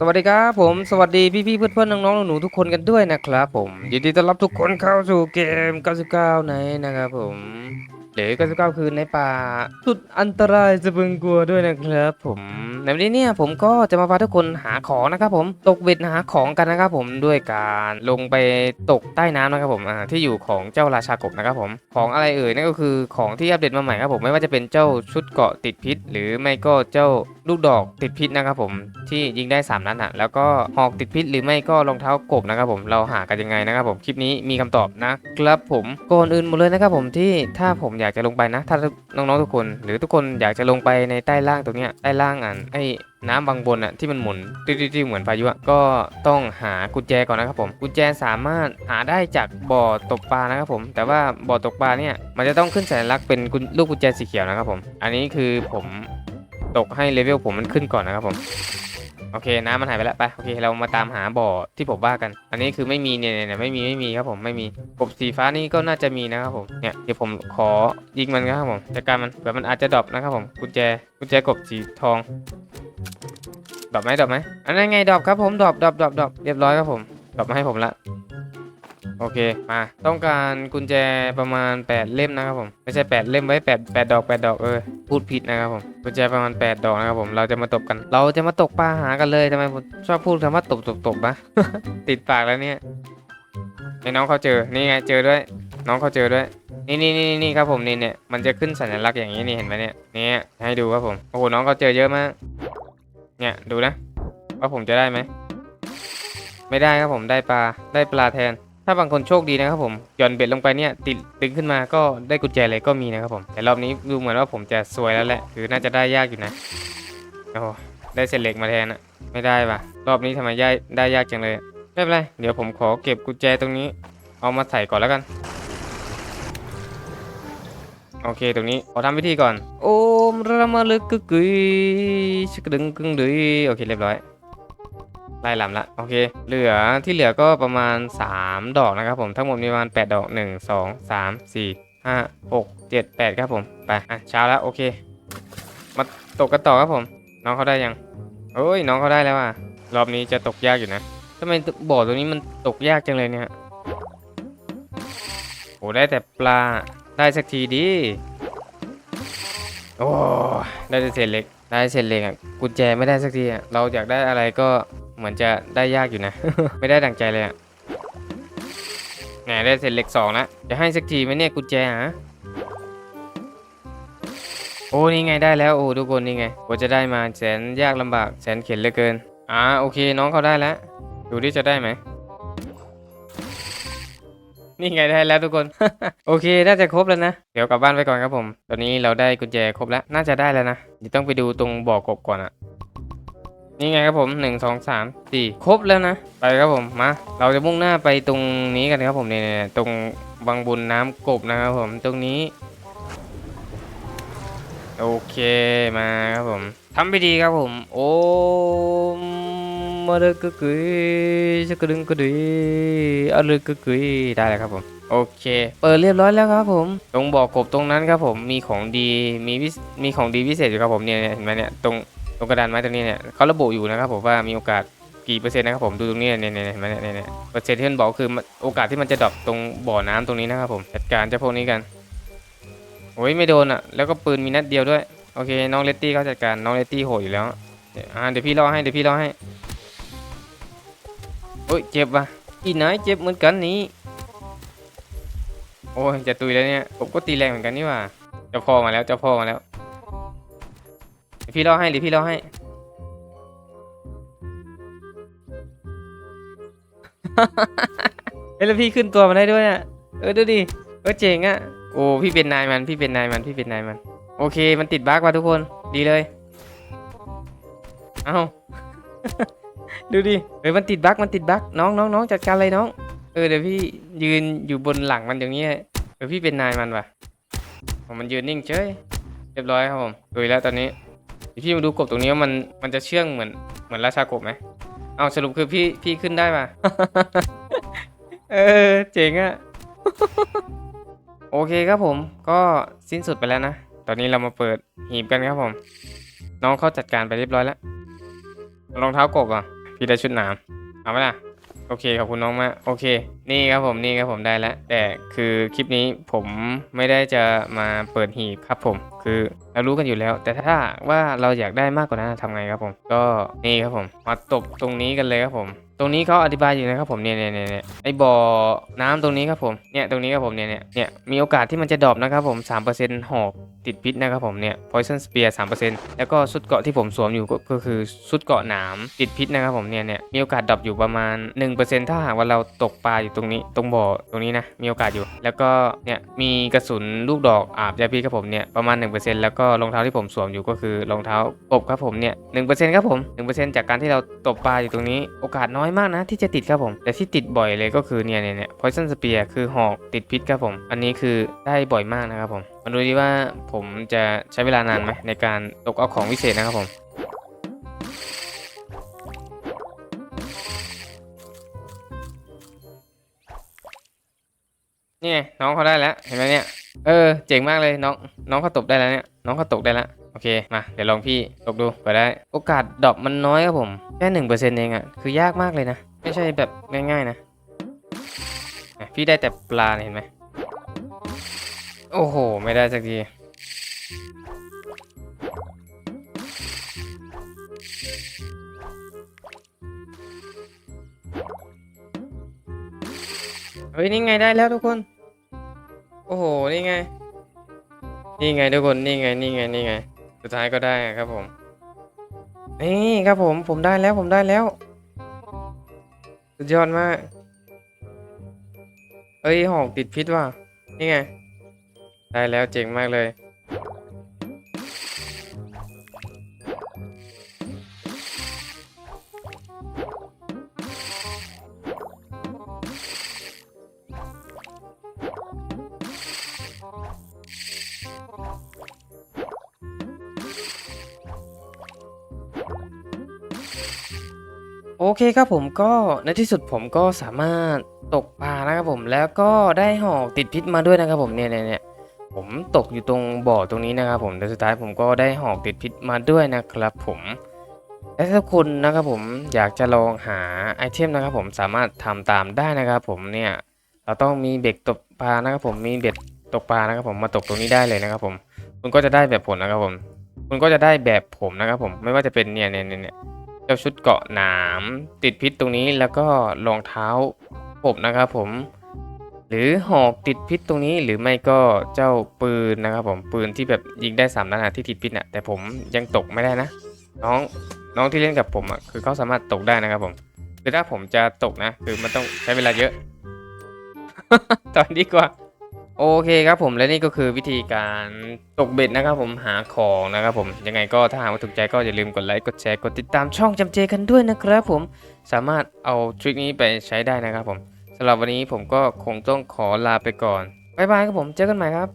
สวัสดีครับผมสวัสดีพี่ๆเพื่อนๆน้องๆหนูๆทุกคนกันด้วยนะครับผมยินดีต้อนรับทุกคนเข้าสู่เกม 99ในนะครับผม หรือ99คืนในป่า สุดอันตรายจะพึงกลัวด้วยนะครับผมในวันนี้เนี่ยผมก็จะมาพาทุกคนหาของนะครับผมตกเบ็ดหาของกันนะครับผมด้วยการลงไปตกใต้น้ำนะครับผมอ่าที่อยู่ของเจ้าราชากบนะครับผมของอะไรเอ่ยนั่นก็คือของที่อัปเดตมาใหม่ครับผมไม่ว่าจะเป็นเจ้าชุดเกราะติดพิษ หรือไม่ก็เจ้าลูกดอกติดพิษนะครับผมที่ยิงได้3นัดอะแล้วก็หอกติดพิษ หรือไม่ก็รองเท้ากบนะครับผมเราหากันยังไงนะครับผมคลิปนี้มีคำตอบนะครับผมก่อนอื่นหมดเลยนะครับผมที่ถ้าผมอยากากจะลงไปนะ ถ้าน้องๆทุกคน หรือทุกคนอยากจะลงไปในใต้ล่างตรงเนี้ยใต้ล่างอะไอ้น้ำบางบนอะที่มันหมุนติ้วๆเหมือนพายุอะก็ต้องหากุญแจก่อนนะครับผมกุญแจสามารถหาได้จากบ่อตกปลานะครับผม แต่ว่าบ่อตกปลาเนี่ยมันจะต้องขึ้นสัญลักษณ์เป็นลูกกุญแจสีเขียวนะครับผม อันนี้คือผมตกให้เลเวลผมมันขึ้นก่อนนะครับผม โอเคน้ำมันหายไปแล้วไปโอเคเรามาตามหาบ่อที่ผมว่ากัน อันนี้คือไม่มีเนี่ยเนี่ยไม่มีไม่มีครับผมไม่มีกบสีฟ้านี่ก็น่าจะมีนะครับผมเนี่ยเดี๋ยวผมขอยิงมันครับผมจัดการมันเผื่อมันอาจจะดรอปนะครับผมกุญแจกุญแจกบสีทองดรอปไหมดรอปไหมอันนั้นไงดรอปครับผมดรอปดรอปดรอปดรอปเรียบร้อยครับผมดรอปมาให้ผมละ โอเคมาต้องการกุญแจประมาณ 8 เล่มนะครับผมไม่ใช่ 8 เล่มไว้8 8ดอก 8 ดอกเออพูดผิดนะครับผมกุญแจประมาณ 8 ดอกนะครับผมเราจะมาตบกัน เราจะมาตกปลาหากันเลยทำไมผมชอบพูดคำว่าตบตบตบนะติดปากแล้วเนี่ยไอ้น้องเขาเจอนี่ไงเจอด้วย น้องเขาเจอด้วยนี่นี่นี่นี่ครับผมนี่เนี่ยมันจะขึ้นสัญลักษณ์อย่างนี้นี่เห็นไหมเนี่ยเนี่ยให้ดูครับผมโอ้โหน้องเขาเจอเยอะมาก เนี่ยดูนะว่าผมจะได้ไหมไม่ได้ครับผมได้ปลาได้ปลาแทน ถ้าบางคนโชคดีนะครับผมหย่อนเบ็ดลงไปเนี่ยติดดึงขึ้นมาก็ได้กุญแจเลยก็มีนะครับผมแต่รอบนี้ดูเหมือนว่าผมจะซวยแล้วแหละคือน่าจะได้ยากอยู่นะโอ้ได้เศษเหล็กมาแทนอะไม่ได้ปะรอบนี้ทำไมได้ได้ยากจังเลยไม่เป็นไรเดี๋ยวผมขอเก็บกุญแจตรงนี้ เอามาใส่ก่อนแล้วกันโอเค ตรงนี้ขอทำวิธีก่อน โอมระมาลึกกึกกึยชกดึงกึงดึยโอเค เรียบร้อย ไล่ลำละโอเค เหลือที่เหลือก็ประมาณ 3 ดอกนะครับผมทั้งหมดมีประมาณ 8 ดอก 1 2 3 4 5 6 7 8 ครับผม ไปอะเช้าแล้วโอเค มาตกกันต่อครับผม น้องเขาได้ยังโอ้ยน้องเขาได้แล้วอะรอบนี้จะตกยากอยู่นะทำไมบ่อตรงนี้มันตกยากจังเลยเนี่ยโอ้ได้แต่ปลาได้สักทีดิโอ้ได้แต่เศษเหล็กได้เศษเหล็กอะกุญแจไม่ได้สักทีอะเราอยากได้อะไรก็ เหมือนจะได้ยากอยู่นะ ไม่ได้ดังใจเลยอะแหมได้เศษเหล็กสองละจะให้สักทีไหมเนี่ยกุญแจฮะโอ้นี่ไงได้แล้วโอ้ทุกคนนี่ไงกว่าจะได้มาแสนยากลำบากแสนเข็นเหลือเกินอ่าโอเคน้องเขาได้แล้วดูดิจะได้ไหมนี่ไงได้แล้วทุกคน โอเค น่าจะครบแล้วนะ เดี๋ยวกลับบ้านไปก่อนครับผม ตอนนี้เราได้กุญแจครบแล้ว น่าจะได้แล้วนะเดี๋ยวต้องไปดูตรงบ่อกบก่อนอะ นี่ไงครับผมหนึ่งสองสามสี่ครบแล้วนะ ไปครับผมมาเราจะมุ่งหน้าไปตรงนี้กันครับผมเนี่ยตรงบางบุญน้ำกบนะครับผมตรงนี้ โอเคมาครับผมทำไปดีครับผม โอ้มาเดกกกุยชกระดึงกระดุยอะลึกกกุยได้แล้วครับผมโอเค เปิดเรียบร้อยแล้วครับผม ตรงบ่อกบตรงนั้นครับผม มีของดี มีวิมีของดีพิเศษอยู่ครับผมเนี่ยเห็นไหมเนี่ย ตรง ตรงกระดานไม้ตรงนี้เนี่ยเขาระบุอยู่นะครับผมว่ามีโอกาสกี่เปอร์เซ็นต์นะครับผมดูตรงนี้เนี่ยเนี่ยเนี่ยเห็นไหมเนี่ยเนี่ยเปอร์เซ็นต์ที่มันบอกคือโอกาสที่มันจะดรอปตรงบ่อน้ำตรงนี้นะครับผมจัดการเจ้าพวกนี้กันโอ้ยไม่โดนอะแล้วก็ปืนมีนัดเดียวด้วยโอเคน้องเลตตี้เขาจัดการน้องเลตตี้โหดอยู่แล้วเดี๋ยวอ่าเดี๋ยวพี่รอให้เดี๋ยวพี่รอให้โอ้ยเจ็บว่ะอีไหนเจ็บเหมือนกันนี้โอ้ยจะตุยแล้วเนี่ยผมก็ตีแรงเหมือนกันนี่ว่าเจ้าพ่อมาแล้วเจ้าพ่อมาแล้ว เดี๋ยวพี่รอให้เดี๋ยวพี่รอให้เฮ้ยแล้วพี่ขึ้นตัวมาได้ด้วยอะ เออดูดิเออเจ๋งอะ โอ้พี่เป็นนายมันพี่เป็นนายมันพี่เป็นนายมัน โอเค มันติดบั๊กว่ะทุกคนดีเลย เอา ดูดิเฮ้ยมันติดบั๊กมันติดบั๊กน้องน้องน้องจัดการเลยน้อง เออเดี๋ยวพี่ยืนอยู่บนหลังมันอย่างนี้เลยเดี๋ยวพี่เป็นนายมันว่ะผมมันยืนนิ่งเฉยเรียบร้อยครับผมดูแล้วตอนนี้เดี๋ยวพี่มาดูกบตรงนี้ว่ามันมันจะเชื่องเหมือนเหมือนราชากบไหมเอาสรุปคือพี่พี่ขึ้นได้ป่ะ เออเจ๋งอะโอเคครับผมก็สิ้นสุดไปแล้วนะ ตอนนี้เรามาเปิดหีบกันครับผม น้องเขาจัดการไปเรียบร้อยแล้ว รองเท้ากบอะ พี่ได้ชุดหนามเอาไหมล่ะ โอเคขอบคุณน้องมาก โอเค นี่ครับผมนี่ครับผมได้แล้ว แต่คือคลิปนี้ผมไม่ได้จะมาเปิดหีบครับผม คือเรารู้กันอยู่แล้ว แต่ถ้าว่าเราอยากได้มากกว่านั้นทำไงครับผม ก็นี่ครับผม มาตบตรงนี้กันเลยครับผม ตรงนี้เขาอธิบายอยู่นะครับผมเนี่ยเนี่ยเนี่ยไอบ่อน้ำตรงนี้ครับผมเนี่ยตรงนี้ครับผมเนี่ยเนี่ยเนี่ยมีโอกาสที่มันจะดรอปนะครับผม3%หอกติดพิษนะครับผมเนี่ย poison spear 3%แล้วก็ชุดเกาะที่ผมสวมอยู่ก็คือชุดเกาะหนามติดพิษนะครับผมเนี่ยเนี่ยมีโอกาสดรอปอยู่ประมาณ 1%ถ้าหากว่าเราตกปลาอยู่ตรงนี้ตรงบ่อตรงนี้นะมีโอกาสอยู่ แล้วก็เนี่ยมีกระสุนลูกดอกอาบยาพิษครับผมเนี่ยประมาณ 1%แล้วก็รองเท้าที่ผมสวมอยู่ก็คือรองเท้ากบครับผมเนี่ย1%ครับผม 1%จากการที่เราตกปลาอยู่ตรงนี้โอกาสน้อยมากนะ ที่จะติดครับผม แต่ที่ติดบ่อยเลยก็คือเนี่ยเนี่ยเนี่ย poison spear คือหอกติดพิษครับผม อันนี้คือได้บ่อยมากนะครับผมมาดูดีว่าผมจะใช้เวลานานไหมในการตกเอาของวิเศษนะครับผม นี่ไงน้องเขาได้แล้วเห็นไหมเนี่ยเออเจ๋งมากเลยน้องน้องเขาตกได้แล้วเนี่ยน้องเขาตกได้แล้วโอเคมาเดี๋ยวลองพี่ตกดูเปิดได้ โอกาสดรอปมันน้อยครับผมแค่หนึ่งเปอร์เซ็นต์เองอะคือยากมากเลยนะ ไม่ใช่แบบง่ายๆนะพี่ได้แต่ปลาเห็นไหมโอ้โห ไม่ได้สักที เฮ้ยนี่ไงได้แล้วทุกคน โอ้โหนี่ไง นี่ไงทุกคนนี่ไงนี่ไงนี่ไง สุดท้ายก็ได้ครับผม นี่ครับผมผมได้แล้วผมได้แล้ว สุดยอดมากเอ้ยหอกติดพิษว่ะนี่ไง ได้แล้วเจ๋งมากเลย เคครับผมก็ในที่สุดผมก็สามารถตกปลานะครับผมแล้วก็ได้หอกติดพิษมาด้วยนะครับผมเนี่ยเนี่ยเนี่ยผมตกอยู่ตรงบ่อตรงนี้นะครับผมแต่สุดท้ายผมก็ได้หอกติดพิษมาด้วยนะครับผมและถ้าคุณนะครับผมอยากจะลองหาไอเทมนะครับผมสามารถทำตามได้นะครับผมเนี่ยเราต้องมีเบ็ดตกปลานะครับผมมีเบ็ดตกปลานะครับผมมาตกตรงนี้ได้เลยนะครับผม คุณก็จะได้แบบผลนะครับผม คุณก็จะได้แบบผมนะครับผมไม่ว่าจะเป็นเนี่ยเนี่ยเนี่ย เจ้าชุดเกาะหนามติดพิษตรงนี้แล้วก็รองเท้าผมนะครับผม หรือหอกติดพิษตรงนี้หรือไม่ก็เจ้าปืนนะครับผมปืนที่แบบยิงได้สามนัดที่ติดพิษน่ะแต่ผมยังตกไม่ได้นะ น้องน้องที่เล่นกับผมอะคือเขาสามารถตกได้นะครับผมคือถ้าผมจะตกนะ คือมันต้องใช้เวลาเยอะ ตอนดีกว่า โอเคครับผมและนี่ก็คือวิธีการตกเบ็ดนะครับผมหาของนะครับผมยังไงก็ถ้าหากว่าถูกใจก็อย่าลืมกดไลค์กดแชร์กดติดตามช่องจำเจกันด้วยนะครับผมสามารถเอาทริคนี้ไปใช้ได้นะครับผมสำหรับวันนี้ผมก็คงต้องขอลาไปก่อนบ๊ายบายครับผมเจอกันใหม่ครับ